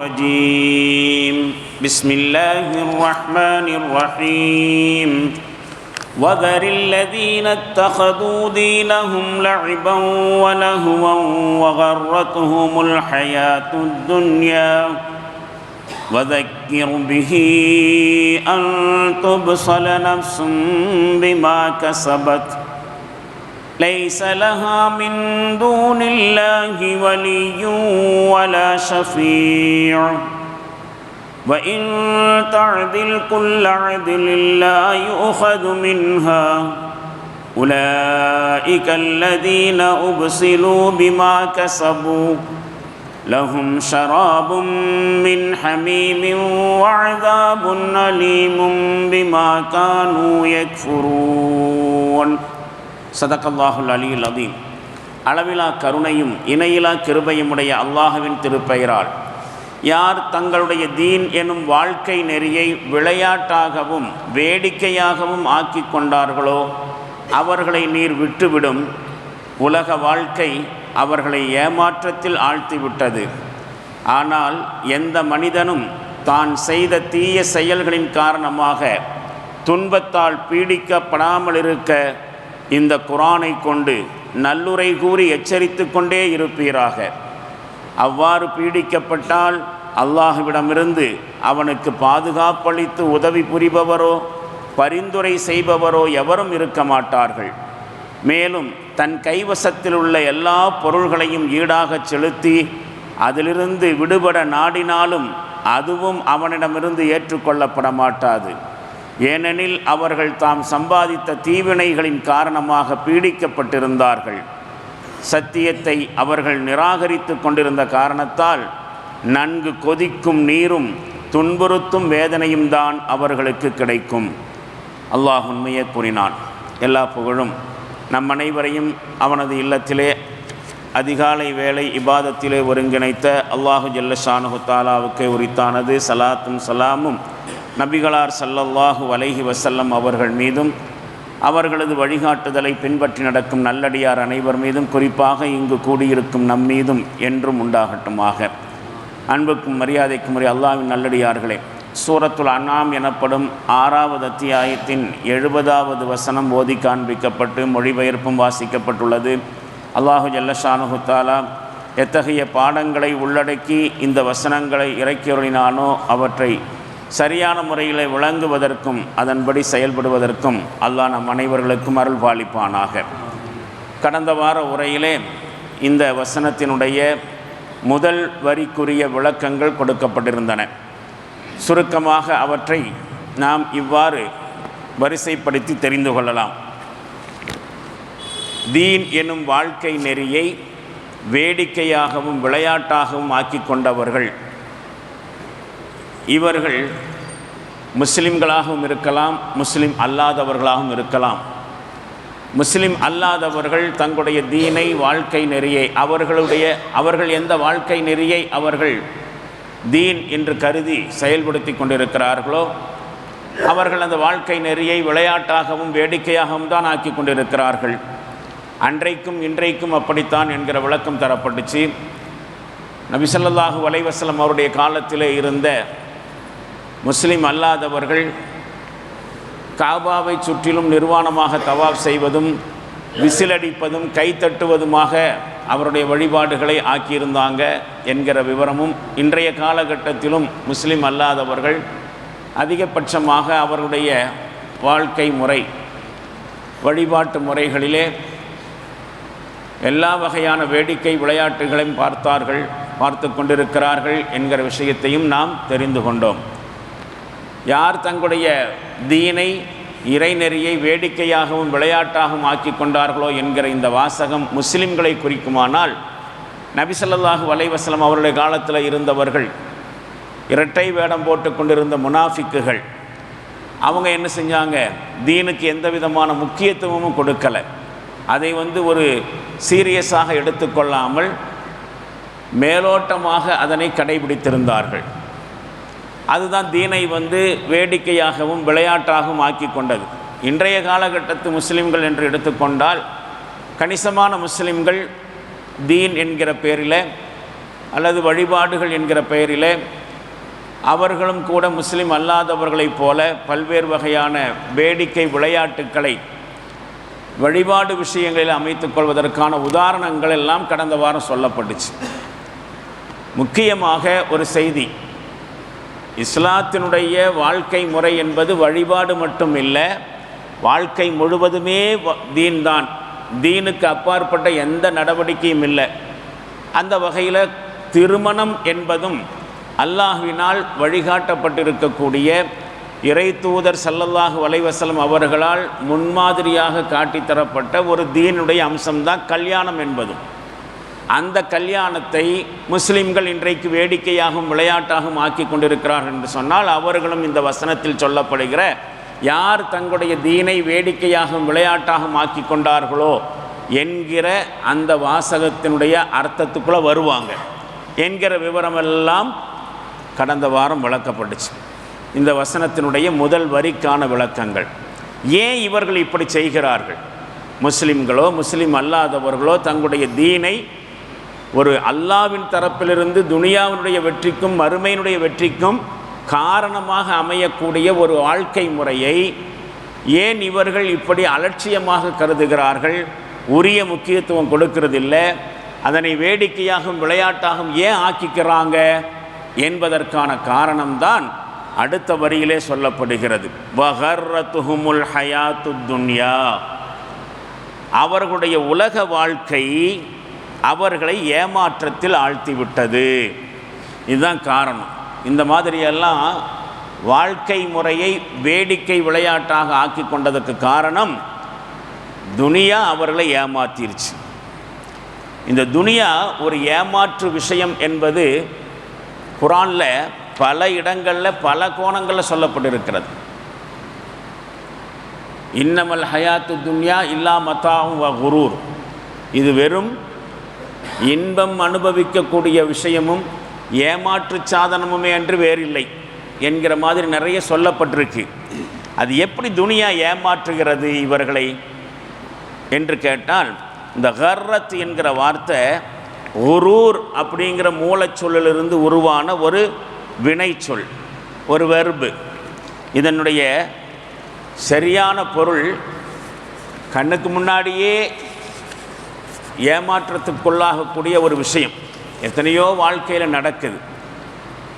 الرجيم. بسم الله الرحمن الرحيم. وذر الذين اتخذوا دينهم لعبا ولهوا وغرتهم الحياة الدنيا. وذكر به أن تبصل نفس بما كسبت ليس لها من دون الله ولي ولا شفيع. وإن تعدل كل عدل لا يؤخذ منها. أولئك الذين أبصلوا بما كسبوا. لهم شراب من حميم وعذاب أليم بما كانوا يكفرون. சதக்கல்லாஹுல் அலியுல் அதீம் அளவிலா கருணையும் இணையிலா கிருபையும் உடைய அல்லாஹுவின் திருப்பெயரால். யார் தங்களுடைய தீன் எனும் வாழ்க்கை நெறியை விளையாட்டாகவும் வேடிக்கையாகவும் ஆக்கி கொண்டார்களோ அவர்களை நீர் விட்டுவிடும். உலக வாழ்க்கை அவர்களை ஏமாற்றத்தில் ஆழ்த்திவிட்டது. ஆனால் எந்த மனிதனும் தான் செய்த தீய செயல்களின் காரணமாக துன்பத்தால் பீடிக்கப்படாமல் இருக்க இந்த குரானை கொண்டு நல்லுரை கூறி எச்சரித்து கொண்டே இருப்பீராக. அவ்வாறு பீடிக்கப்பட்டால் அல்லாஹுவிடமிருந்து அவனுக்கு பாதுகாப்பளித்து உதவி புரிபவரோ பரிந்துரை செய்பவரோ எவரும் இருக்க மாட்டார்கள். மேலும் தன் கைவசத்தில் உள்ள எல்லா பொருள்களையும் ஈடாகச் செலுத்தி அதிலிருந்து விடுபட நாடினாலும் அதுவும் அவனிடமிருந்து ஏற்றுக்கொள்ளப்பட மாட்டாது. ஏனெனில் அவர்கள் தாம் சம்பாதித்த தீவினைகளின் காரணமாக பீடிக்கப்பட்டிருந்தார்கள். சத்தியத்தை அவர்கள் நிராகரித்து கொண்டிருந்த காரணத்தால் நன்கு கொதிக்கும் நீரும் துன்புறுத்தும் வேதனையும் தான் அவர்களுக்கு கிடைக்கும். அல்லாஹ் உண்மையை கூறினான். எல்லா புகழும் நம் அனைவரையும் அவனது இல்லத்திலே அதிகாலை வேலை இபாதத்திலே ஒருங்கிணைத்த அல்லாஹு ஜல்லஷானு தாலாவுக்கு உரித்தானது. சலாத்தும் சலாமும் நபிகளார் சல்லல்லாஹு வலைஹி வசல்லம் அவர்கள் மீதும் அவர்களது வழிகாட்டுதலை பின்பற்றி நடக்கும் நல்லடியார் அனைவர் மீதும் குறிப்பாக இங்கு கூடியிருக்கும் நம் மீதும் என்றும் உண்டாகட்டுமாக. அன்புக்கும் மரியாதைக்கும் உரிய அல்லாவின் நல்லடியார்களே சூரத்துல் அண்ணாம் எனப்படும் ஆறாவது அத்தியாயத்தின் எழுபதாவது வசனம் ஓதி காண்பிக்கப்பட்டு மொழிபெயர்ப்பும் வாசிக்கப்பட்டுள்ளது. அல்லாஹு ஜல்லஷானு தாலா எத்தகைய பாடங்களை உள்ளடக்கி இந்த வசனங்களை இறக்கியொருளினானோ அவற்றை சரியான முறையில் விளங்குவதற்கும் அதன்படி செயல்படுவதற்கும் அல்லாஹ் நம் அனைவர்களுக்கும் அருள் பாலிப்பானாக கடந்த வார உரையிலே இந்த வசனத்தினுடைய முதல் வரிக்குரிய விளக்கங்கள் கொடுக்கப்பட்டிருந்தன. சுருக்கமாக அவற்றை நாம் இவ்வாறு வரிசைப்படுத்தி தெரிந்து கொள்ளலாம். தீன் எனும் வாழ்க்கை நெறியை வேடிக்கையாகவும் விளையாட்டாகவும் ஆக்கி கொண்டவர்கள் இவர்கள் முஸ்லிம்களாகவும் இருக்கலாம் முஸ்லிம் அல்லாதவர்களாகவும் இருக்கலாம். முஸ்லிம் அல்லாதவர்கள் தங்களுடைய தீனை வாழ்க்கை நெறியை அவர்களுடைய அவர்கள் எந்த வாழ்க்கை நெறியை அவர்கள் தீன் என்று கருதி செயல்படுத்தி கொண்டிருக்கிறார்களோ அவர்கள் அந்த வாழ்க்கை நெறியை விளையாட்டாகவும் வேடிக்கையாகவும் தான் ஆக்கி கொண்டிருக்கிறார்கள். அன்றைக்கும் இன்றைக்கும் அப்படித்தான் என்கிற விளக்கம் தரப்பட்டுச்சு. நபிசல்லாஹு வலைவசலம் அவருடைய காலத்திலே இருந்த முஸ்லீம் அல்லாதவர்கள் காபாவை சுற்றிலும் நிர்வாணமாக தவாப் செய்வதும் விசிலடிப்பதும் கைத்தட்டுவதுமாக அவருடைய வழிபாடுகளை ஆக்கியிருந்தாங்க என்கிற விவரமும் இன்றைய காலகட்டத்திலும் முஸ்லீம் அல்லாதவர்கள் அதிகபட்சமாக அவருடைய வாழ்க்கை முறை வழிபாட்டு முறைகளிலே எல்லா வகையான வேடிக்கை விளையாட்டுகளையும் பார்த்தார்கள் பார்த்து கொண்டிருக்கிறார்கள் என்கிற விஷயத்தையும் நாம் தெரிந்து கொண்டோம். யார் தங்களுடைய தீனை இறைநெறியை வேடிக்கையாகவும் விளையாட்டாகவும் ஆக்கி கொண்டார்களோ என்கிற இந்த வாசகம் முஸ்லிம்களை குறிக்குமானால் நபிசல்லாஹு வலைவசலம் அவருடைய காலத்தில் இருந்தவர்கள் இரட்டை வேடம் போட்டு கொண்டிருந்த முனாஃபிக்குகள் அவங்க என்ன செஞ்சாங்க? தீனுக்கு எந்த விதமான முக்கியத்துவமும் கொடுக்கலை. அதை வந்து ஒரு சீரியஸாக எடுத்துக்கொள்ளாமல் மேலோட்டமாக அதனை கடைபிடித்திருந்தார்கள். அதுதான் தீனை வந்து வேடிக்கையாகவும் விளையாட்டாகவும் ஆக்கி கொண்டது. இன்றைய காலகட்டத்து முஸ்லிம்கள் என்று எடுத்துக்கொண்டால் கணிசமான முஸ்லிம்கள் தீன் என்கிற பெயரில் அல்லது வழிபாடுகள் என்கிற பெயரில் அவர்களும் கூட முஸ்லீம் அல்லாதவர்களைப் போல பல்வேறு வகையான வேடிக்கை விளையாட்டுக்களை வழிபாடு விஷயங்களில் அமைத்து கொள்வதற்கான உதாரணங்கள் எல்லாம் கடந்த வாரம் சொல்லப்பட்டுச்சு. முக்கியமாக ஒரு செய்தி. இஸ்லாத்தினுடைய வாழ்க்கை முறை என்பது வழிபாடு மட்டும் இல்லை வாழ்க்கை முழுவதுமே வ- தீன் தான் தீனுக்கு அப்பாற்பட்ட எந்த நடவடிக்கையும் இல்லை. அந்த வகையில் திருமணம் என்பதும் அல்லாஹுவினால் வழிகாட்டப்பட்டிருக்கக்கூடிய இறை தூதர் சல்லல்லாஹு வலைவசலம் அவர்களால் முன்மாதிரியாக காட்டித்தரப்பட்ட ஒரு தீனுடைய அம்சம்தான் கல்யாணம் என்பதும். அந்த கல்யாணத்தை முஸ்லிம்கள் இன்றைக்கு வேடிக்கையாகவும் விளையாட்டாகவும் ஆக்கி கொண்டிருக்கிறார்கள் என்று சொன்னால் அவர்களும் இந்த வசனத்தில் சொல்லப்படுகிற யார் தங்களுடைய தீனை வேடிக்கையாகவும் விளையாட்டாகவும் ஆக்கி கொண்டார்களோ என்கிற அந்த வாசகத்தினுடைய அர்த்தத்துக்குள்ளே வருவாங்க என்கிற விவரமெல்லாம் கடந்த வாரம் விளக்கப்பட்டுச்சு. இந்த வசனத்தினுடைய முதல் வரிக்கான விளக்கங்கள். ஏன் இவர்கள் இப்படி செய்கிறார்கள்? முஸ்லிம்களோ முஸ்லீம் அல்லாதவர்களோ தங்களுடைய தீனை ஒரு அல்லாவின் தரப்பிலிருந்து துனியாவினுடைய வெற்றிக்கும் மறுமையினுடைய வெற்றிக்கும் காரணமாக அமையக்கூடிய ஒரு வாழ்க்கை முறையை ஏன் இவர்கள் இப்படி அலட்சியமாக கருதுகிறார்கள்? உரிய முக்கியத்துவம் கொடுக்கறதில்லை. அதனை வேடிக்கையாகவும் விளையாட்டாகவும் ஏன் ஆக்கிக்கிறாங்க என்பதற்கான காரணம்தான் அடுத்த வரியிலே சொல்லப்படுகிறது. வஹர்ரத்துஹுமுல் ஹயாத்து துன்யா. அவர்களுடைய உலக வாழ்க்கை அவர்களை ஏமாற்றத்தில் ஆழ்த்திவிட்டது. இதுதான் காரணம். இந்த மாதிரியெல்லாம் வாழ்க்கை முறையை வேடிக்கை விளையாட்டாக ஆக்கி கொண்டதற்கு காரணம் துனியா அவர்களை ஏமாத்திருச்சு. இந்த துனியா ஒரு ஏமாற்று விஷயம் என்பது குரானில் பல இடங்களில் பல கோணங்களில் சொல்லப்பட்டிருக்கிறது. இன்னமல் ஹயாத்து துன்யா இல்லா மத்தாவும் குரூர். இது வெறும் இன்பம் அனுபவிக்கக்கூடிய விஷயமும் ஏமாற்று சாதனமுமே என்று வேறில்லை என்கிற மாதிரி நிறைய சொல்லப்பட்டிருக்கு. அது எப்படி துனியா ஏமாற்றுகிறது இவர்களை? என்று கேட்டால் இந்த ஹர்ரத் என்கிற வார்த்தை உரூர் அப்படிங்கிற மூலச்சொல்லிலிருந்து உருவான ஒரு வினைச்சொல் ஒரு வெர்பு. இதனுடைய சரியான பொருள் கண்ணுக்கு முன்னாடியே ஏமாற்றத்துக்குள்ளாகக்கூடிய ஒரு விஷயம். எத்தனையோ வாழ்க்கையில் நடக்குது.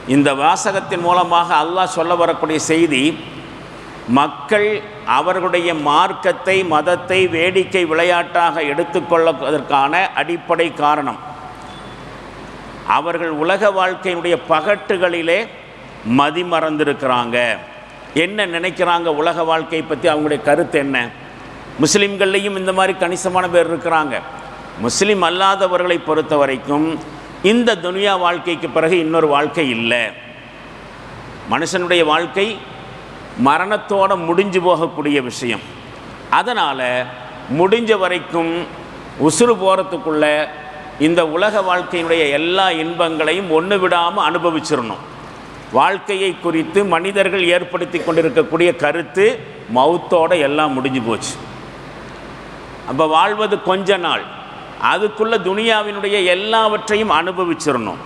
இந்த வாசகத்தின் மூலமாக அல்லாஹ் சொல்ல வரக்கூடிய செய்தி மக்கள் அவர்களுடைய மார்க்கத்தை மதத்தை வேடிக்கை விளையாட்டாக எடுத்துக்கொள்வதற்கான அடிப்படை காரணம். அவர்கள் உலக வாழ்க்கையினுடைய பகட்டுகளிலே மதிமறந்திருக்கிறாங்க. என்ன நினைக்கிறாங்க உலக வாழ்க்கையை பற்றி அவங்களுடைய கருத்து என்ன? முஸ்லீம்கள்லேயும் இந்த மாதிரி கணிசமான பேர் இருக்கிறாங்க. முஸ்லீம் அல்லாதவர்களை பொறுத்த வரைக்கும் இந்த துனியா வாழ்க்கைக்கு பிறகு இன்னொரு வாழ்க்கை இல்லை. மனுஷனுடைய வாழ்க்கை மரணத்தோடு முடிஞ்சு போகக்கூடிய விஷயம். அதனால் முடிஞ்ச வரைக்கும் உசுறு போகிறதுக்குள்ள இந்த உலக வாழ்க்கையினுடைய எல்லா இன்பங்களையும் ஒன்று விடாமல் அனுபவிச்சிடணும் வாழ்க்கையை குறித்து மனிதர்கள் ஏற்படுத்தி கொண்டிருக்கக்கூடிய கருத்து மௌத்தோட எல்லாம் முடிஞ்சு போச்சு. அப்போ வாழ்வது கொஞ்ச நாள். அதுக்குள்ளே துனியாவினுடைய எல்லாவற்றையும் அனுபவிச்சிடணும்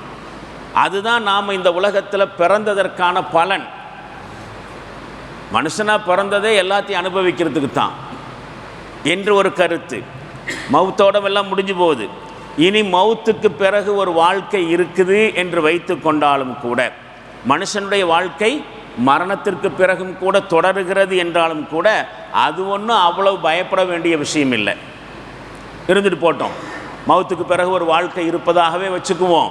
அதுதான் நாம் இந்த உலகத்தில் பிறந்ததற்கான பலன். மனுஷனாக பிறந்ததே எல்லாத்தையும் அனுபவிக்கிறதுக்கு தான் என்று ஒரு கருத்து. மௌத்தோட எல்லாம் முடிஞ்சு போகுது. இனி மௌத்துக்கு பிறகு ஒரு வாழ்க்கை இருக்குது என்று வைத்து கொண்டாலும் கூட மனுஷனுடைய வாழ்க்கை மரணத்திற்கு பிறகும் கூட தொடருகிறது என்றாலும் கூட அது ஒன்றும் அவ்வளவு பயப்பட வேண்டிய விஷயம் இல்லை. இருந்துட்டு போட்டோம். மௌத்துக்கு பிறகு ஒரு வாழ்க்கை இருப்பதாகவே வச்சுக்குவோம்.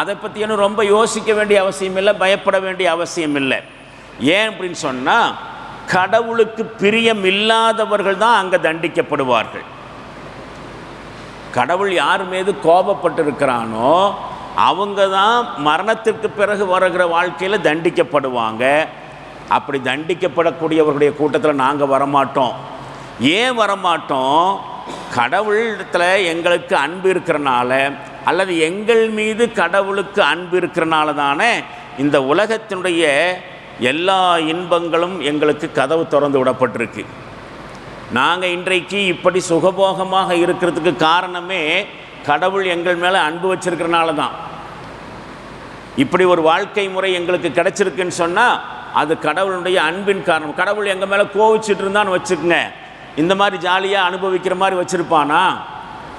அதை பற்றியனும் ரொம்ப யோசிக்க வேண்டிய அவசியம் இல்லை பயப்பட வேண்டிய அவசியம் இல்லை. ஏன் அப்படின்னு சொன்னால் கடவுளுக்கு பிரியம் இல்லாதவர்கள் தான் அங்கே தண்டிக்கப்படுவார்கள். கடவுள் யார் மீது கோபப்பட்டிருக்கிறானோ அவங்க தான் மரணத்திற்கு பிறகு வருகிற வாழ்க்கையில் தண்டிக்கப்படுவாங்க. அப்படி தண்டிக்கப்படக்கூடியவர்களுடைய கூட்டத்தில் நாங்கள் வரமாட்டோம். ஏன் வரமாட்டோம்? கடவுளிடத்தில் எங்களுக்கு அன்பு இருக்கிறனால அல்லது எங்கள் மீது கடவுளுக்கு அன்பு இருக்கிறனால தானே இந்த உலகத்தினுடைய எல்லா இன்பங்களும் எங்களுக்கு கதவு திறந்து விடப்பட்டிருக்கு. நாங்கள் இன்றைக்கு இப்படி சுகபோகமாக இருக்கிறதுக்கு காரணமே கடவுள் எங்கள் மேலே அன்பு வச்சிருக்கிறனால தான். இப்படி ஒரு வாழ்க்கை முறை எங்களுக்கு கிடைச்சிருக்குன்னு சொன்னால் அது கடவுளுடைய அன்பின் காரணம். கடவுள் எங்கள் மேலே கோவிச்சிட்டு இருந்தான்னு வச்சுக்கோங்க. இந்த மாதிரி ஜாலியாக அனுபவிக்கிற மாதிரி வச்சுருப்பானா?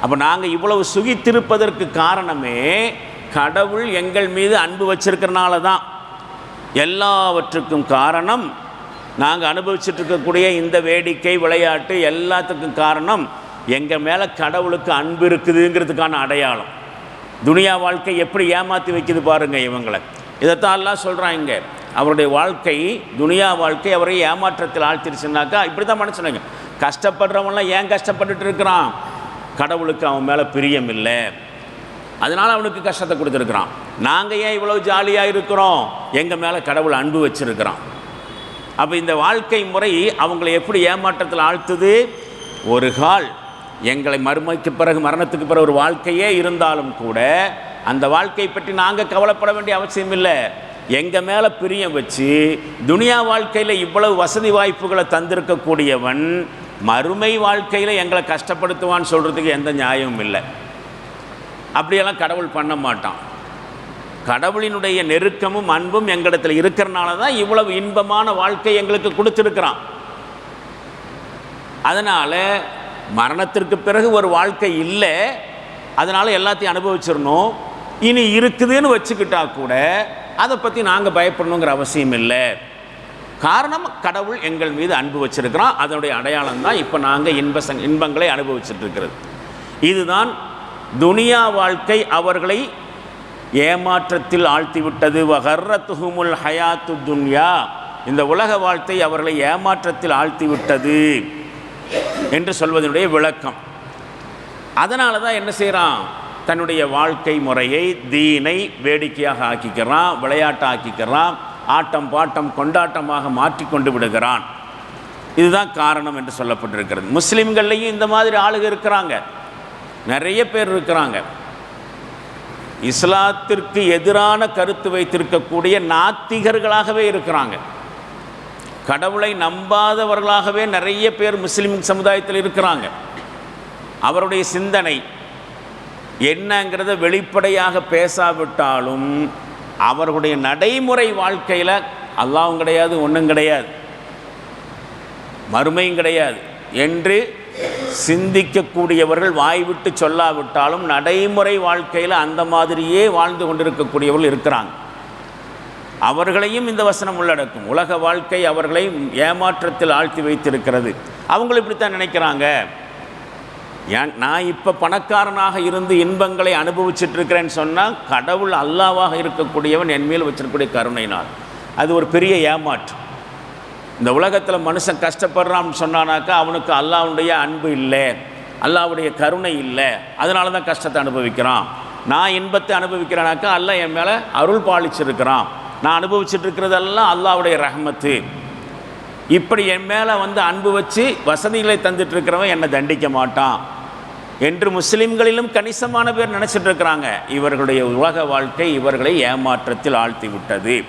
அப்போ நாங்கள் இவ்வளவு சுகித்திருப்பதற்கு காரணமே கடவுள் எங்கள் மீது அன்பு வச்சிருக்கிறனால தான். எல்லாவற்றுக்கும் காரணம் நாங்கள் அனுபவிச்சுட்டு இருக்கக்கூடிய இந்த வேடிக்கை விளையாட்டு எல்லாத்துக்கும் காரணம் எங்கள் மேலே கடவுளுக்கு அன்பு இருக்குதுங்கிறதுக்கான அடையாளம். துனியா வாழ்க்கை எப்படி ஏமாற்றி வைக்குது பாருங்கள் இவங்களை. இதைத்தான் எல்லாம் சொல்கிறாங்க அவருடைய வாழ்க்கை துனியா வாழ்க்கை அவரை ஏமாற்றத்தில் ஆழ்த்திருச்சுனாக்கா இப்படி தான் மனுஷனுங்க கஷ்டப்படுறவன்லாம் ஏன் கஷ்டப்பட்டுட்டு இருக்கிறான்? கடவுளுக்கு அவன் மேலே பிரியம் இல்லை. அதனால் அவனுக்கு கஷ்டத்தை கொடுத்துருக்குறான். நாங்கள் ஏன் இவ்வளோ ஜாலியாக இருக்கிறோம்? எங்கள் மேலே கடவுள் அன்பு வச்சிருக்கிறான். அப்போ இந்த வாழ்க்கை முறை அவங்களை எப்படி ஏமாற்றத்தில் ஆழ்த்துது? ஒரு கால் எங்களை மறுமைக்கு பிறகு மரணத்துக்கு பிறகு ஒரு வாழ்க்கையே இருந்தாலும் கூட அந்த வாழ்க்கையை பற்றி நாங்கள் கவலைப்பட வேண்டிய அவசியம் இல்லை. எங்கள் மேலே பிரியம் வச்சு துனியா வாழ்க்கையில் இவ்வளவு வசதி வாய்ப்புகளை தந்திருக்கக்கூடியவன் மறுமை வாழ்க்கையில் எங்களை கஷ்டப்படுத்துவான்னு சொல்கிறதுக்கு எந்த நியாயமும் இல்லை. அப்படியெல்லாம் கடவுள் பண்ண மாட்டான். கடவுளினுடைய நெருக்கமும் அன்பும் எங்களிடத்தில் இருக்கிறனால தான் இவ்வளவு இன்பமான வாழ்க்கை எங்களுக்கு கொடுத்துருக்கிறான். அதனால் மரணத்திற்கு பிறகு ஒரு வாழ்க்கை இல்லை. அதனால் எல்லாத்தையும் அனுபவிச்சிடணும். இனி இருக்குதுன்னு வச்சுக்கிட்டா கூட அதை பற்றி நாங்கள் பயப்படணுங்கிற அவசியம் இல்லை. காரணம் கடவுள் எங்கள் மீது அன்பு வச்சிருக்கிறோம் அதனுடைய அடையாளம் தான் இப்போ நாங்கள் இன்ப சங் இன்பங்களை அனுபவிச்சுட்டு இருக்கிறது. இதுதான் துனியா வாழ்க்கை அவர்களை ஏமாற்றத்தில் ஆழ்த்திவிட்டது. வஹர்ர துகுமுல் ஹயாத்து துன்யா. இந்த உலக வாழ்க்கை அவர்களை ஏமாற்றத்தில் ஆழ்த்திவிட்டது என்று சொல்வதனுடைய விளக்கம். அதனால தான் என்ன செய்கிறான் தன்னுடைய வாழ்க்கை முறையை தீனை வேடிக்கையாக ஆக்கிக்கிறான் விளையாட்டை ஆக்கிக்கிறான் ஆட்டம் பாட்டம் கொண்டாட்டமாக மாற்றிக்கொண்டு விடுகிறான். இதுதான் காரணம் என்று சொல்லப்பட்டிருக்கிறது. முஸ்லீம்கள்லையும் இந்த மாதிரி ஆளுக இருக்கிறாங்க. நிறைய பேர் இருக்கிறாங்க. இஸ்லாத்திற்கு எதிரான கருத்து வைத்திருக்கக்கூடிய நாத்திகர்களாகவே இருக்கிறாங்க. கடவுளை நம்பாதவர்களாகவே நிறைய பேர் முஸ்லீம் சமுதாயத்தில் இருக்கிறாங்க. அவருடைய சிந்தனை என்னங்கிறத வெளிப்படையாக பேசாவிட்டாலும் அவர்களுடைய நடைமுறை வாழ்க்கையில் அல்லாவும் கிடையாது ஒன்றும் கிடையாது. மறுமையும் கிடையாது. என்று சிந்திக்கக்கூடியவர்கள் வாய்விட்டு சொல்லாவிட்டாலும் நடைமுறை வாழ்க்கையில் அந்த மாதிரியே வாழ்ந்து கொண்டிருக்கக்கூடியவர்கள் இருக்கிறாங்க. அவர்களையும் இந்த வசனம் உள்ளடக்கும். உலக வாழ்க்கை அவர்களை ஏமாற்றத்தில் ஆழ்த்தி வைத்திருக்கிறது. அவங்களும் இப்படித்தான் நினைக்கிறாங்க. ஏன் நான் இப்போ பணக்காரனாக இருந்து இன்பங்களை அனுபவிச்சுட்டு இருக்கிறேன்னு சொன்னால் கடவுள் அல்லாவாக இருக்கக்கூடியவன் என் மேல் வச்சிருக்கக்கூடிய கருணைனால் அது ஒரு பெரிய ஏமாற்றம் இந்த உலகத்தில் மனுஷன் கஷ்டப்படுறான்னு சொன்னானாக்கா அவனுக்கு அல்லாவுடைய அன்பு இல்லை அல்லாவுடைய கருணை இல்லை அதனால தான் கஷ்டத்தை அனுபவிக்கிறான். நான் இன்பத்தை அனுபவிக்கிறேனாக்கா அல்லாஹ் என் மேலே அருள் பாலிச்சிருக்கிறான். நான் அனுபவிச்சுட்டு இருக்கிறதெல்லாம் அல்லாவுடைய ரஹமத்து. இப்படி என் மேலே வந்து அன்பு வச்சு வசதிகளை தந்துட்டு இருக்கிறவன் என்னை தண்டிக்க மாட்டான். என்று முஸ்லிம்களிலும் கணிசமான பேர் நினச்சிட்டு இருக்கிறாங்க இவர்களுடைய உலக வாழ்க்கை இவர்களை ஏமாற்றத்தில் ஆழ்த்தி விட்டது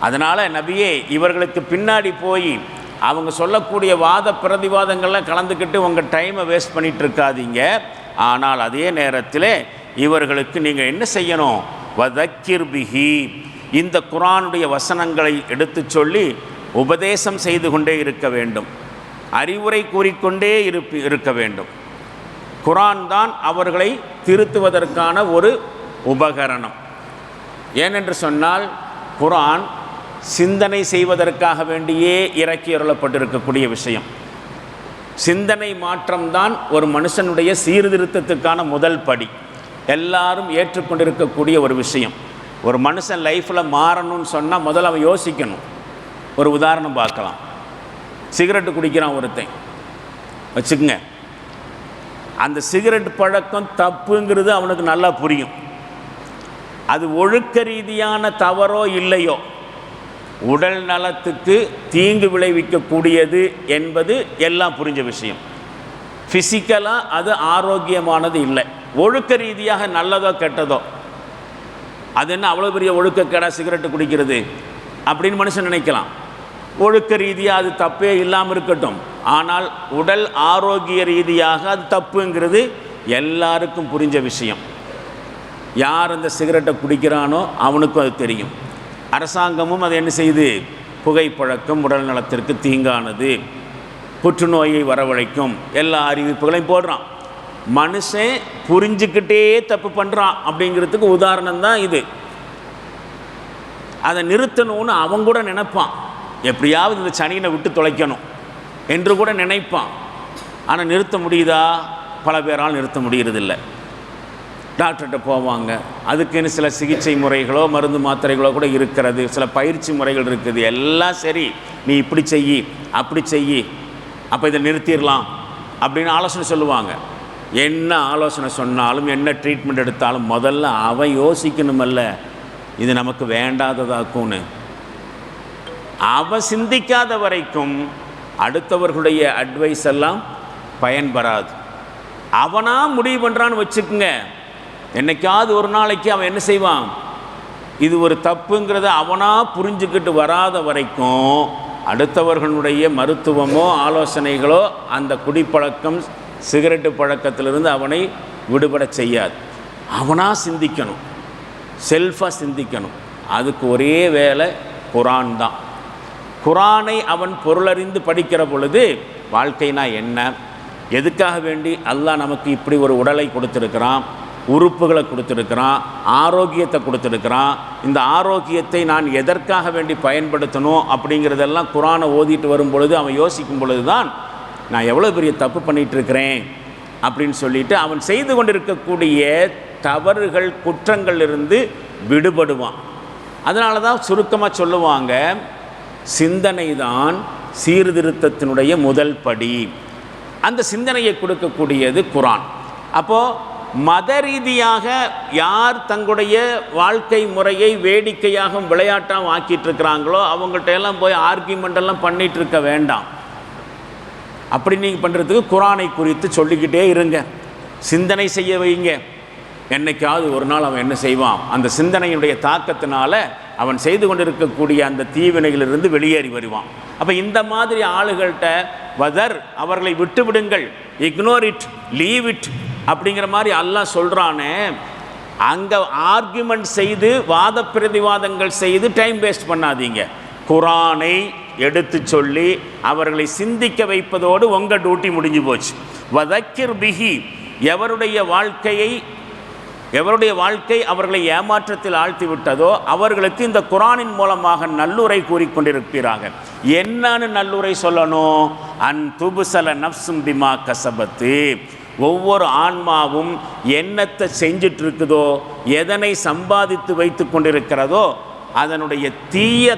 அதனால் நபியே இவர்களுக்கு பின்னாடி போய் அவங்க சொல்லக்கூடிய வாத பிரதிவாதங்கள்லாம் கலந்துக்கிட்டு உங்கள் டைமை வேஸ்ட் பண்ணிட்டு இருக்காதீங்க ஆனால் அதே நேரத்தில் இவர்களுக்கு நீங்கள் என்ன செய்யணும்? வதக்கிர் பிஹி. இந்த குரானுடைய வசனங்களை எடுத்துச் சொல்லி உபதேசம் செய்து கொண்டே இருக்க வேண்டும். அறிவுரை கூறிக்கொண்டே இருப்பி இருக்க வேண்டும். குரான் தான் அவர்களை திருத்துவதற்கான ஒரு உபகரணம். ஏனென்று சொன்னால் குரான் சிந்தனை செய்வதற்காக வேண்டியே இறக்கி அருளப்பட்டிருக்கக்கூடிய விஷயம். சிந்தனை மாற்றம்தான் ஒரு மனுஷனுடைய சீர்திருத்தத்துக்கான முதல் படி. எல்லாரும் ஏற்றுக்கொண்டிருக்கக்கூடிய ஒரு விஷயம். ஒரு மனுஷன் லைஃப்பில் மாறணும்னு சொன்னால் முதல்ல அவன் யோசிக்கணும். ஒரு உதாரணம் பார்க்கலாம். சிகரெட்டு குடிக்கிறான் ஒருத்தன். வச்சுக்கோங்க. அந்த சிகரெட் பழக்கம் தப்புங்கிறது அவனுக்கு நல்லா புரியும். அது ஒழுக்க ரீதியான தவறோ இல்லையோ உடல் நலத்துக்கு தீங்கு விளைவிக்கக்கூடியது என்பது எல்லாம் புரிஞ்ச விஷயம். ஃபிசிக்கலாக அது ஆரோக்கியமானது இல்லை. ஒழுக்க ரீதியாக நல்லதோ கெட்டதோ அது என்ன அவ்வளோ பெரிய ஒழுக்கக்கேடா சிகரெட்டு குடிக்கிறது அப்படின்னு மனுஷன் நினைக்கலாம். ஒழுக்க ரீதியாக அது தப்பே இல்லாமல் இருக்கட்டும். ஆனால் உடல் ஆரோக்கிய ரீதியாக அது தப்புங்கிறது எல்லாருக்கும் புரிஞ்ச விஷயம். யார் அந்த சிகரெட்டை குடிக்கிறானோ அவனுக்கும் அது தெரியும். அரசாங்கமும் அதை என்ன செய்யுது புகைப்பழக்கம் உடல் நலத்திற்கு தீங்கானது புற்றுநோயை வரவழைக்கும் எல்லா அறிவிப்புகளையும் போடுறான். மனுஷன் புரிஞ்சுக்கிட்டே தப்பு பண்ணுறான் அப்படிங்கிறதுக்கு உதாரணம் தான் இது. அதை நிறுத்தணும்னு அவன் கூட நினைப்பான். எப்படியாவது இந்த சனியனை விட்டு தொலைக்கணும். என்று கூட நினைப்பான். ஆனால் நிறுத்த முடியுதா? பல பேரால் நிறுத்த முடியறதில்லை. டாக்டர்கிட்ட போவாங்க. அதுக்குன்னு சில சிகிச்சை முறைகளோ மருந்து மாத்திரைகளோ கூட இருக்கிறது. சில பயிற்சி முறைகள் இருக்குது. எல்லாம் சரி. நீ இப்படி செய் அப்படி செய் அப்போ இதை நிறுத்திடலாம் அப்படின்னு ஆலோசனை சொல்லுவாங்க. என்ன ஆலோசனை சொன்னாலும் என்ன ட்ரீட்மெண்ட் எடுத்தாலும் முதல்ல அவன் யோசிக்கணுமல்ல. இது நமக்கு வேண்டாததாக்கும்னு. அவன் சிந்திக்காத வரைக்கும் அடுத்தவர்களுடைய அட்வைஸ் எல்லாம் பயன்பெறாது அவனாக முடிவு பண்ணுறான்னு வச்சுக்கோங்க. என்னைக்காவது ஒரு நாளைக்கு அவன் என்ன செய்வான்? இது ஒரு தப்புங்கிறத அவனாக புரிஞ்சுக்கிட்டு வராத வரைக்கும் அடுத்தவர்களுடைய மருத்துவமோ ஆலோசனைகளோ அந்த குடிப்பழக்கம் சிகரெட்டு பழக்கத்திலிருந்து அவனை விடுபட செய்யாது. அவனாக சிந்திக்கணும். செல்ஃபாக சிந்திக்கணும். அதுக்கு ஒரே வேலை குரான் தான். குரானை அவன் பொருளறிந்து படிக்கிற பொழுது வாழ்க்கைனா என்ன? எதுக்காக வேண்டி அல்லாஹ் நமக்கு இப்படி ஒரு உடலை கொடுத்துருக்கிறான் உறுப்புகளை கொடுத்துருக்கிறான் ஆரோக்கியத்தை கொடுத்துருக்கிறான் இந்த ஆரோக்கியத்தை நான் எதற்காக வேண்டி பயன்படுத்தணும் அப்படிங்கிறதெல்லாம் குரானை ஓதிட்டு வரும் பொழுது அவன் யோசிக்கும் பொழுது தான் நான் எவ்வளோ பெரிய தப்பு பண்ணிகிட்ருக்கிறேன் அப்படின்னு சொல்லிட்டு அவன் செய்து கொண்டிருக்கக்கூடிய தவறுகள் குற்றங்கள் இருந்து விடுபடுவான். அதனால தான் சுருக்கமாக சொல்லுவாங்க சிந்தனை தான் சீர்திருத்தத்தினுடைய முதல் படி. அந்த சிந்தனையை கொடுக்கக்கூடியது குரான். அப்போது மத ரீதியாக யார் தங்களுடைய வாழ்க்கை முறையை வேடிக்கையாகவும் விளையாட்டாகவும் ஆக்கிட்டு இருக்கிறாங்களோ அவங்கள்ட்ட எல்லாம் போய் ஆர்கியூமெண்டெல்லாம் பண்ணிட்டு இருக்க வேண்டாம். அப்படி நீங்கள் பண்ணுறதுக்கு குரானை குறித்து சொல்லிக்கிட்டே இருங்க. சிந்தனை செய்ய வைங்க. என்னைக்காவது ஒரு நாள் அவன் என்ன செய்வான்? அந்த சிந்தனையினுடைய தாக்கத்தினால அவன் செய்து கொண்டிருக்கக்கூடிய அந்த தீவினைகளிலிருந்து வெளியேறி வருவான். அப்போ இந்த மாதிரி ஆளுகள்கிட்ட வதர் அவர்களை விட்டுவிடுங்கள். இக்னோர் இட் லீவ் இட் அப்படிங்கிற மாதிரி அல்லாஹ் சொல்கிறானே அங்கே ஆர்கியூமெண்ட் செய்து வாத பிரதிவாதங்கள் செய்து டைம் வேஸ்ட் பண்ணாதீங்க. குரானை எடுத்து சொல்லி அவர்களை சிந்திக்க வைப்பதோடு உங்கள் டியூட்டி முடிஞ்சு போச்சு. வதக்கிர் பிஹி. எவருடைய வாழ்க்கையை எவருடைய வாழ்க்கை அவர்களை ஏமாற்றத்தில் ஆழ்த்தி விட்டதோ அவர்களுக்கு இந்த குரானின் மூலமாக நல்லுரை கூறிக்கொண்டிருக்கிறார்கள் என்னன்னு நல்லுரை சொல்லணும்? அன் துபுசல நப்சும் பிமா கசபத்து. ஒவ்வொரு ஆன்மாவும் என்னத்தை செஞ்சிட்டு இருக்குதோ எதனை சம்பாதித்து வைத்து கொண்டிருக்கிறதோ அதனுடைய தீய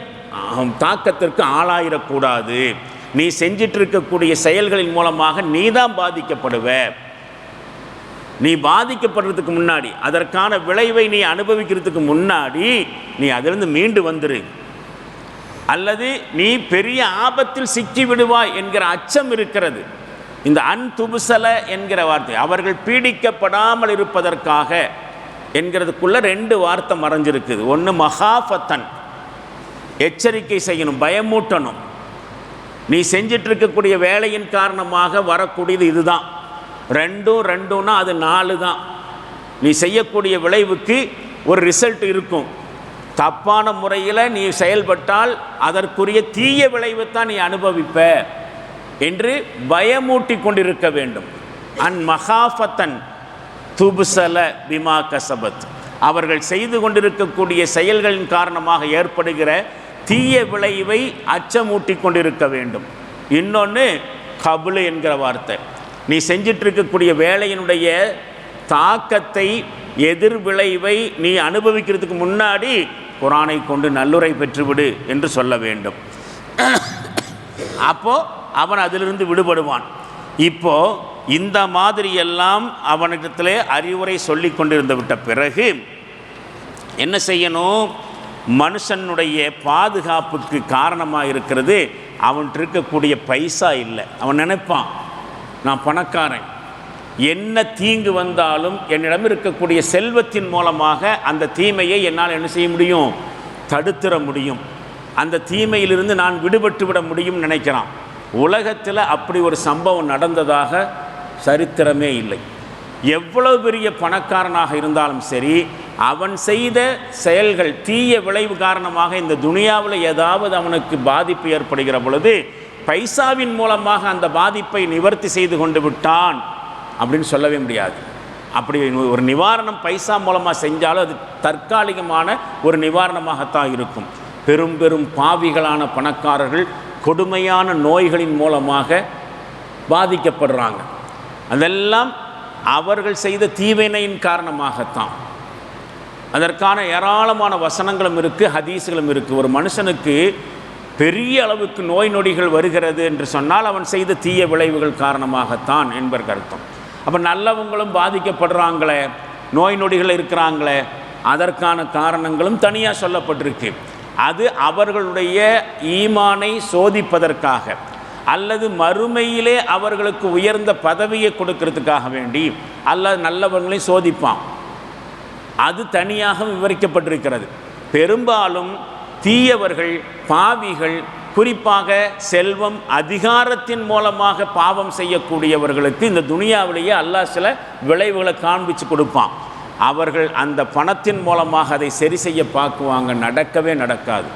தாக்கத்திற்கு ஆளாயிடக்கூடாது நீ செஞ்சிட்டு இருக்கக்கூடிய செயல்களின் மூலமாக நீ தான் பாதிக்கப்படுவ. நீ பாதிக்கப்படுறதுக்கு முன்னாடி அதற்கான விளைவை நீ அனுபவிக்கிறதுக்கு முன்னாடி நீ அதிலிருந்து மீண்டு வந்துரு. அல்லது நீ பெரிய ஆபத்தில் சிக்கி விடுவாய் என்கிற அச்சம் இருக்கிறது. இந்த அன் துபுசல என்கிற வார்த்தை அவர்கள் பீடிக்கப்படாமல் இருப்பதற்காக என்கிறதுக்குள்ளே ரெண்டு வார்த்தை மறைஞ்சிருக்குது. ஒன்று மகாஃபத்தன். எச்சரிக்கை செய்யணும் பயமூட்டணும். நீ செஞ்சிட்ருக்கக்கூடிய வேலையின் காரணமாக வரக்கூடியது இதுதான். ரெண்டும் ரெண்டும்னா அது நாலு தான். நீ செய்யக்கூடிய விளைவுக்கு ஒரு ரிசல்ட் இருக்கும். தப்பான முறையில் நீ செயல்பட்டால் அதற்குரிய தீய விளைவைத்தான் நீ அனுபவிப்ப என்று பயமூட்டி கொண்டிருக்க வேண்டும். அன் மகாஃபத்தன் துபுசல பிமா கசபத். அவர்கள் செய்து கொண்டிருக்கக்கூடிய செயல்களின் காரணமாக ஏற்படுகிற தீய விளைவை அச்சமூட்டி கொண்டிருக்க வேண்டும். இன்னொன்று கபுலு என்கிற வார்த்தை. நீ செஞ்சிட்டு இருக்கக்கூடிய வேலையினுடைய தாக்கத்தை எதிர்விளைவை நீ அனுபவிக்கிறதுக்கு முன்னாடி குரானை கொண்டு நல்லுரை பெற்றுவிடு என்று சொல்ல வேண்டும். அப்போது அவன் அதிலிருந்து விடுபடுவான். இப்போது இந்த மாதிரியெல்லாம் அவனிடத்தில் அறிவுரை சொல்லி கொண்டிருந்து விட்ட பிறகு என்ன செய்யணும்? மனுஷனுடைய பாதுகாப்புக்கு காரணமாக இருக்கிறது அவன்கிட்ட இருக்கக்கூடிய பைசா இல்லை. அவன் நினைப்பான் நான் பணக்காரன். என்ன தீங்கு வந்தாலும் என்னிடம் இருக்கக்கூடிய செல்வத்தின் மூலமாக அந்த தீமையை என்னால் என்ன செய்ய முடியும்? தடுத்துற முடியும். அந்த தீமையிலிருந்து நான் விடுபட்டு விட முடியும் நினைக்கிறான். உலகத்தில் அப்படி ஒரு சம்பவம் நடந்ததாக சரித்திரமே இல்லை. எவ்வளவு பெரிய பணக்காரனாக இருந்தாலும் சரி அவன் செய்த செயல்கள் தீய விளைவு காரணமாக இந்த துனியாவில் ஏதாவது அவனுக்கு பாதிப்பு ஏற்படுகிற பொழுது பைசாவின் மூலமாக அந்த பாதிப்பை நிவர்த்தி செய்து கொண்டு விட்டான் அப்படின்னு சொல்லவே முடியாது. அப்படி ஒரு நிவாரணம் பைசா மூலமாக செஞ்சாலும் அது தற்காலிகமான ஒரு நிவாரணமாகத்தான் இருக்கும். பெரும் பெரும் பாவிகளான பணக்காரர்கள் கொடுமையான நோய்களின் மூலமாக பாதிக்கப்படுறாங்க. அதெல்லாம் அவர்கள் செய்த தீவினையின் காரணமாகத்தான். அதற்கான ஏராளமான வசனங்களும் இருக்குது ஹதீஸ்களும் இருக்குது ஒரு மனுஷனுக்கு பெரிய அளவுக்கு நோய் நொடிகள் வருகிறது என்று சொன்னால் அவன் செய்த தீய விளைவுகள் காரணமாகத்தான் என்பர் அர்த்தம் அப்போ நல்லவங்களும் பாதிக்கப்படுறாங்களே நோய் நொடிகள் இருக்கிறாங்களே அதற்கான காரணங்களும் தனியாக சொல்லப்பட்டிருக்கு. அது அவர்களுடைய ஈமானை சோதிப்பதற்காக அல்லது மறுமையிலே அவர்களுக்கு உயர்ந்த பதவியை கொடுக்கறதுக்காக வேண்டி அல்லது நல்லவங்களையும் சோதிப்பான். அது தனியாக விவரிக்கப்பட்டிருக்கிறது. பெரும்பாலும் தீயவர்கள் பாவிகள் குறிப்பாக செல்வம் அதிகாரத்தின் மூலமாக பாவம் செய்யக்கூடியவர்களுக்கு இந்த துனியாவிலேயே அல்லாஹ் சில விளைவுகளை காண்பிச்சு கொடுப்பான். அவர்கள் அந்த பணத்தின் மூலமாக அதை சரி செய்ய பார்க்குவாங்க நடக்கவே நடக்காது.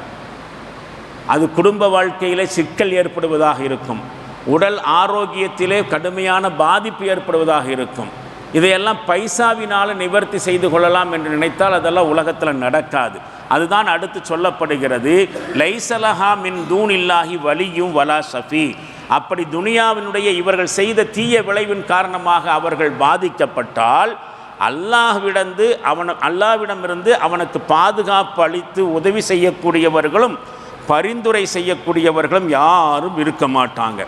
அது குடும்ப வாழ்க்கையிலே சிக்கல் ஏற்படுவதாக இருக்கும். உடல் ஆரோக்கியத்திலே கடுமையான பாதிப்பு ஏற்படுவதாக இருக்கும். இதையெல்லாம் பைசாவினால் நிவர்த்தி செய்து கொள்ளலாம் என்று நினைத்தால் அதெல்லாம் உலகத்தில் நடக்காது. அதுதான் அடுத்து சொல்லப்படுகிறது. லைசலஹா மின் தூன் இல்லாஹி வலியும் வலா சஃபி அப்படி துனியாவினுடைய இவர்கள் செய்த தீய விளைவின் காரணமாக அவர்கள் பாதிக்கப்பட்டால் அல்லாஹ்விடந்து அவன் அல்லாவிடமிருந்து அவனுக்கு பாதுகாப்பு அளித்து உதவி செய்யக்கூடியவர்களும் பரிந்துரை செய்யக்கூடியவர்களும் யாரும் இருக்க மாட்டாங்க.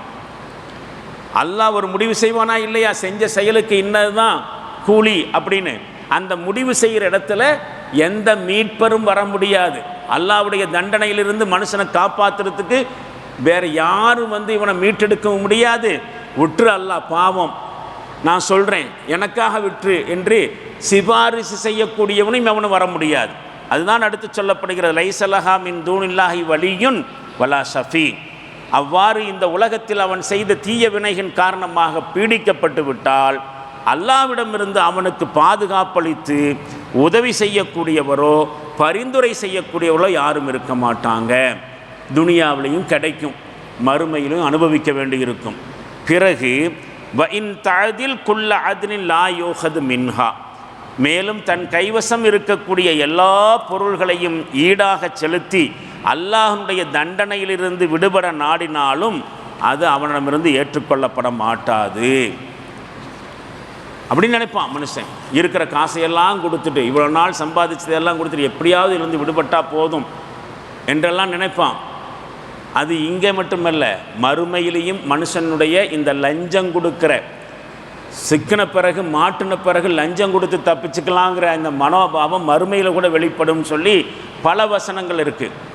அல்லாஹ் ஒரு முடிவு செய்வானா இல்லையா? செஞ்ச செயலுக்கு இன்னதுதான் கூலி அப்படின்னு. அந்த முடிவு செய்கிற இடத்துல எந்த மீட்பரும் வர முடியாது. அல்லாவுடைய தண்டனையிலிருந்து மனுஷனை காப்பாற்றுறதுக்கு வேறு யாரும் வந்து இவனை மீட்டெடுக்கவும் முடியாது. விட்டுரு அல்லாஹ் பாவம். நான் சொல்கிறேன் எனக்காக விற்று என்று சிபாரிசு செய்யக்கூடியவனும் அவனும் வர முடியாது. அதுதான் அடுத்து சொல்லப்படுகிறது லைசலஹா மின் தூணில்லாஹி வலியுன் வலா ஷஃபி அவ்வாறு இந்த உலகத்தில் அவன் செய்த தீய வினையின் காரணமாக பீடிக்கப்பட்டு விட்டால் அல்லாவிடமிருந்து அவனுக்கு பாதுகாப்பளித்து உதவி செய்யக்கூடியவரோ பரிந்துரை செய்யக்கூடியவரோ யாரும் இருக்க மாட்டாங்க. துனியாவிலையும் கிடைக்கும் மறுமையிலும் அனுபவிக்க வேண்டியிருக்கும். பிறகு வ இன் தழதில் குள்ள அதினில் லா யோகது மின்ஹா. மேலும் தன் கைவசம் இருக்கக்கூடிய எல்லா பொருள்களையும் ஈடாக செலுத்தி அல்லாஹனுடைய தண்டனையிலிருந்து விடுபட நாடினாலும் அது அவனிடமிருந்து ஏற்றுக்கொள்ளப்பட மாட்டாது. அப்படின்னு நினைப்பான் மனுஷன். இருக்கிற காசையெல்லாம் கொடுத்துட்டு இவ்வளோ நாள் சம்பாதிச்சதெல்லாம் கொடுத்துட்டு எப்படியாவது இருந்து விடுபட்டால் போதும் என்றெல்லாம் நினைப்பான். அது இங்கே மட்டுமல்ல மறுமையிலையும் மனுஷனுடைய இந்த லஞ்சம் கொடுக்குற சிக்கின பிறகு மாட்டின பிறகு லஞ்சம் கொடுத்து தப்பிச்சுக்கலாங்கிற இந்த மனோபாவம் மறுமையில் கூட வெளிப்படும் சொல்லி பல வசனங்கள் இருக்குது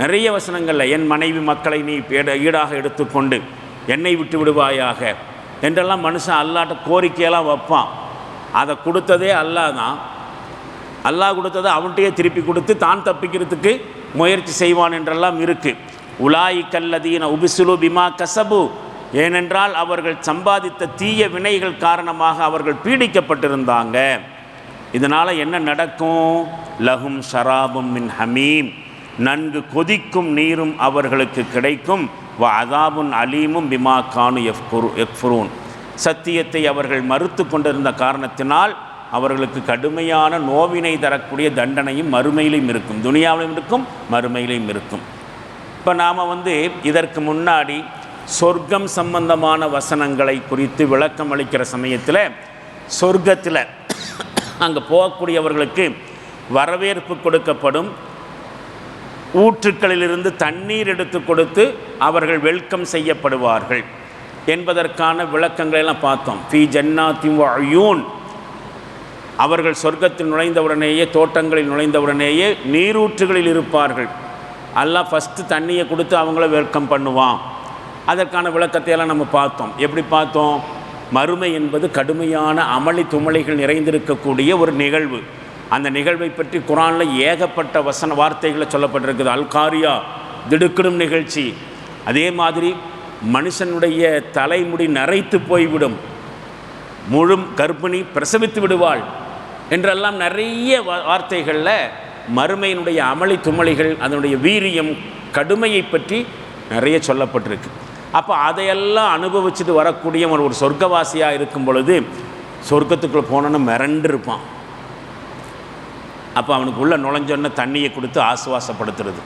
நிறைய வசனங்களில் என் மனைவி மக்களை நீ ஈடாக எடுத்துக்கொண்டு என்னை விட்டு விடுவாயாக என்றெல்லாம் மனுஷன் அல்லாட்ட கோரிக்கையெல்லாம் வைப்பான். அதை கொடுத்ததே அல்லாஹ் தான். அல்லாஹ் கொடுத்ததை அவன்கிட்டயே திருப்பி கொடுத்து தான் தப்பிக்கிறதுக்கு முயற்சி செய்வான் என்றெல்லாம் இருக்குது உலாய் கல்லதீன உபிசுலு பிமா கசபு. ஏனென்றால் அவர்கள் சம்பாதித்த தீய வினைகள் காரணமாக அவர்கள் பீடிக்கப்பட்டிருந்தாங்க. இதனால் என்ன நடக்கும்? லஹும் ஷராபும் மின் ஹமீம். நன்கு கொதிக்கும் நீரும் அவர்களுக்கு கிடைக்கும். வ அதாபுன் அலீமும் பிமா கானு எஃப்குரு எஃப்ரூன் சத்தியத்தை அவர்கள் மறுத்து கொண்டிருந்த காரணத்தினால் அவர்களுக்கு கடுமையான நோவினை தரக்கூடிய தண்டனையும் மறுமையிலும் இருக்கும். துனியாவிலும் இருக்கும் மறுமையிலும் இருக்கும். இப்போ நாம் வந்து இதற்கு முன்னாடி சொர்க்கம் சம்பந்தமான வசனங்களை குறித்து விளக்கம் அளிக்கிற சமயத்தில் சொர்க்கத்தில் அங்கே போகக்கூடியவர்களுக்கு வரவேற்பு கொடுக்கப்படும். ஊற்றுக்களிலிருந்து தண்ணீர் எடுத்து கொடுத்து அவர்கள் வெல்கம் செய்யப்படுவார்கள் என்பதற்கான விளக்கங்களை எல்லாம் பார்த்தோம். ஃபி ஜன்னாத்தின் அயூன். அவர்கள் சொர்க்கத்தில் நுழைந்தவுடனேயே தோட்டங்களில் நுழைந்தவுடனேயே நீரூற்றுகளில் இருப்பார்கள். எல்லாம் ஃபஸ்ட்டு தண்ணியை கொடுத்து அவங்கள வெல்கம் பண்ணுவான். அதற்கான விளக்கத்தை எல்லாம் நம்ம பார்த்தோம். எப்படி பார்த்தோம்? மறுமை என்பது கடுமையான அமளி துமளிகள் நிறைந்திருக்கக்கூடிய ஒரு நிகழ்வு. அந்த நிகழ்வை பற்றி குரானில் ஏகப்பட்ட வசன வார்த்தைகளை சொல்லப்பட்டிருக்குது. அல்காரியா திடுக்கிடும் நிகழ்ச்சி. அதே மாதிரி மனுஷனுடைய தலைமுடி நரைத்து போய்விடும். முழு கர்ப்பிணி பிரசவித்து விடுவாள் என்றெல்லாம் நிறைய வார்த்தைகளில் மறுமையினுடைய அமளி துமளிகள் அதனுடைய வீரியம் கடுமையை பற்றி நிறைய சொல்லப்பட்டிருக்கு. அப்போ அதையெல்லாம் அனுபவிச்சுட்டு வரக்கூடிய ஒரு ஒரு சொர்க்கவாசியாக இருக்கும் பொழுது சொர்க்கத்துக்குள்ளே போனோன்னு மிரண்டு இருப்பான் அப்போ அவனுக்கு உள்ள நுழைஞ்சோன்ன தண்ணியை கொடுத்து ஆசுவாசப்படுத்துறது.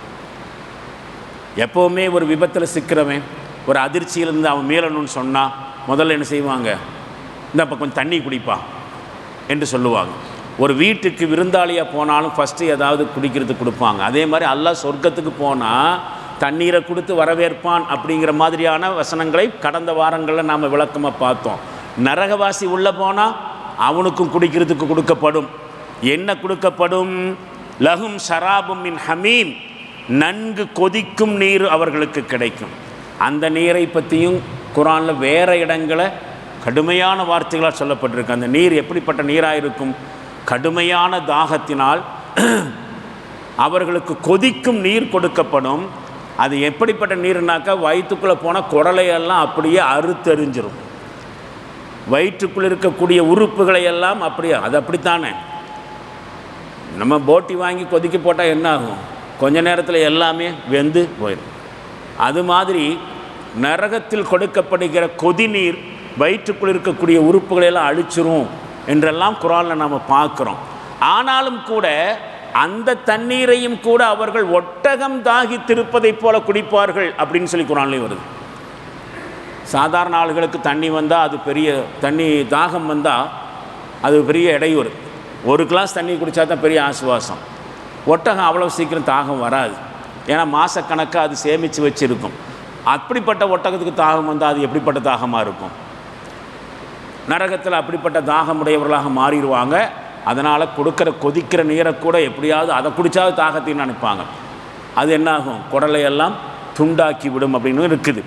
எப்போவுமே ஒரு விபத்தில் சிக்கிறவன் ஒரு அதிர்ச்சியிலேருந்து அவன் மீளணும்னு சொன்னால் முதல்ல என்ன செய்வாங்க? இந்த அப்போ கொஞ்சம் தண்ணி குடிப்பான் என்று சொல்லுவாங்க. ஒரு வீட்டுக்கு விருந்தாளியாக போனாலும் ஃபஸ்ட்டு ஏதாவது குடிக்கிறதுக்கு கொடுப்பாங்க. அதே மாதிரி அல்லாஹ் சொர்க்கத்துக்கு போனால் தண்ணீரை கொடுத்து வரவேற்பான் அப்படிங்கிற மாதிரியான வசனங்களை கடந்த வாரங்களில் நாம் விளக்கமாக பார்த்தோம். நரகவாசி உள்ளே போனால் அவனுக்கும் குடிக்கிறதுக்கு கொடுக்கப்படும். என்ன கொடுக்கப்படும்? லகும் ஷராபும் மின் ஹமீம். நன்கு கொதிக்கும் நீர் அவர்களுக்கு கிடைக்கும். அந்த நீரை பற்றியும் குரானில் வேறு இடங்களை கடுமையான வார்த்தைகளாக சொல்லப்பட்டிருக்கு. அந்த நீர் எப்படிப்பட்ட நீராக இருக்கும்? கடுமையான தாகத்தினால் அவர்களுக்கு கொதிக்கும் நீர் கொடுக்கப்படும். அது எப்படிப்பட்ட நீர்னாக்கா வயிற்றுக்குள்ளே போனால் குடலையெல்லாம் அப்படியே அறுத்தெறிஞ்சிரும். வயிற்றுக்குள் இருக்கக்கூடிய உறுப்புகளை எல்லாம் அப்படியே அது அப்படித்தானே? நம்ம போட்டி வாங்கி கொதிக்க போட்டால் என்ன ஆகும் கொஞ்ச நேரத்தில் எல்லாமே வெந்து போயிடும் அது மாதிரி நரகத்தில் கொடுக்கப்படுகிற கொதிநீர் வயிற்றுக்குள் இருக்கக்கூடிய உறுப்புகளை எல்லாம் அழிச்சிரும் என்றெல்லாம் குரானில் நாம் பார்க்குறோம். ஆனாலும் கூட அந்த தண்ணீரையும் கூட அவர்கள் ஒட்டகம் தாகித்திருப்பதைப் போல குடிப்பார்கள் அப்படின்னு சொல்லி குரான்லேயும் வருது. சாதாரண ஆளுகளுக்கு தண்ணி வந்தால் அது பெரிய தண்ணி தாகம் வந்தால் அது பெரிய இடையூறு ஒரு கிளாஸ் தண்ணி குடித்தா தான் பெரிய ஆசுவாசம். ஒட்டகம் அவ்வளோ சீக்கிரம் தாகம் வராது. ஏன்னா மாதக்கணக்காக அது சேமித்து வச்சுருக்கும். அப்படிப்பட்ட ஒட்டகத்துக்கு தாகம் வந்தால் அது எப்படிப்பட்ட தாகமாக இருக்கும்? நரகத்தில் அப்படிப்பட்ட தாகமுடையவர்களாக மாறிடுவாங்க. அதனால் கொடுக்குற கொதிக்கிற நீரை கூட எப்படியாவது அதை குடித்தாவது தாகத்தையும் நினைப்பாங்க. அது என்னாகும்? குடலையெல்லாம் துண்டாக்கி விடும் அப்படின்னு இருக்குது.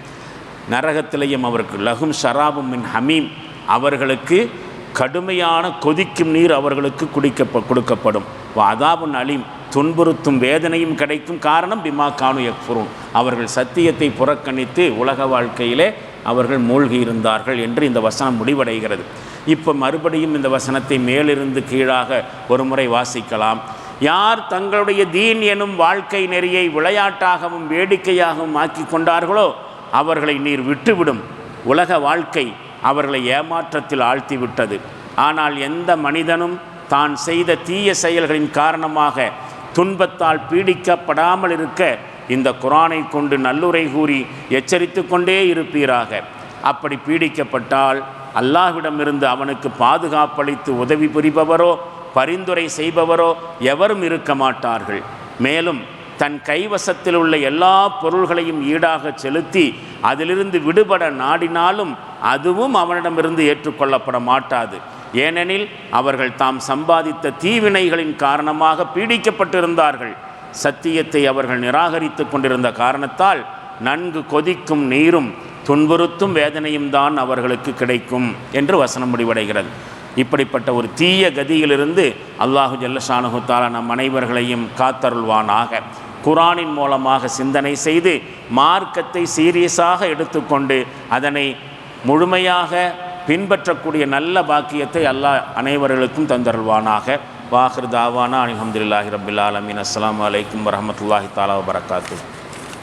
நரகத்திலையும் அவருக்கு லகும் ஷராபும் மின் ஹமீம். அவர்களுக்கு கடுமையான கொதிக்கும் நீர் அவர்களுக்கு குடிக்க கொடுக்கப்படும். அதாபுன் அலீம் துன்புறுத்தும் வேதனையும் கிடைக்கும் காரணம் பிமா கானு எக்ஃபுரூன் அவர்கள் சத்தியத்தை புறக்கணித்து உலக வாழ்க்கையிலே அவர்கள் மூழ்கி இருந்தார்கள் என்று இந்த வசனம் முடிவடைகிறது. இப்போ மறுபடியும் இந்த வசனத்தை மேலிருந்து கீழாக ஒரு முறை வாசிக்கலாம். யார் தங்களுடைய தீன் எனும் வாழ்க்கை நெறியை விளையாட்டாகவும் வேடிக்கையாகவும் ஆக்கி கொண்டார்களோ அவர்களை நீர் விட்டுவிடும். உலக வாழ்க்கை அவர்களை ஏமாற்றத்தில் ஆழ்த்திவிட்டது. ஆனால் எந்த மனிதனும் தான் செய்த தீய செயல்களின் காரணமாக துன்பத்தால் பீடிக்கப்படாமல் இருக்க இந்த குரானை கொண்டு நல்லுரை கூறி எச்சரித்து கொண்டே இருப்பீராக. அப்படி பீடிக்கப்பட்டால் அல்லாஹ்விடமிருந்து அவனுக்கு பாதுகாப்பளித்து உதவி புரிபவரோ பரிந்துரை செய்பவரோ எவரும் இருக்க மாட்டார்கள். மேலும் தன் கைவசத்தில் உள்ள எல்லா பொருள்களையும் ஈடாக செலுத்தி அதிலிருந்து விடுபட நாடினாலும் அதுவும் அவனிடமிருந்து ஏற்றுக்கொள்ளப்பட மாட்டாது. ஏனெனில் அவர்கள் தாம் சம்பாதித்த தீவினைகளின் காரணமாக பீடிக்கப்பட்டிருந்தார்கள். சத்தியத்தை அவர்கள் நிராகரித்து கொண்டிருந்த காரணத்தால் நன்கு கொதிக்கும் நீரும் துன்புறுத்தும் வேதனையும் தான் அவர்களுக்கு கிடைக்கும் என்று வசனம் முடிவடைகிறது. இப்படிப்பட்ட ஒரு தீய கதியிலிருந்து அல்லாஹு ஜல்லஷானுகுத்தாலா நம் அனைவர்களையும் காத்தருள்வானாக. குரானின் மூலமாக சிந்தனை செய்து மார்க்கத்தை சீரியஸாக எடுத்துக்கொண்டு அதனை முழுமையாக பின்பற்றக்கூடிய நல்ல பாக்கியத்தை அல்லாஹ் அனைவர்களுக்கும் தந்தருள்வானாக. வாஹிர் தாவானா அலமதுல்லாஹி ரபில் ஆலமின். அஸ்லாம் வலைக்கம் வரமத்துல்லாஹி தாலா வரகாத்து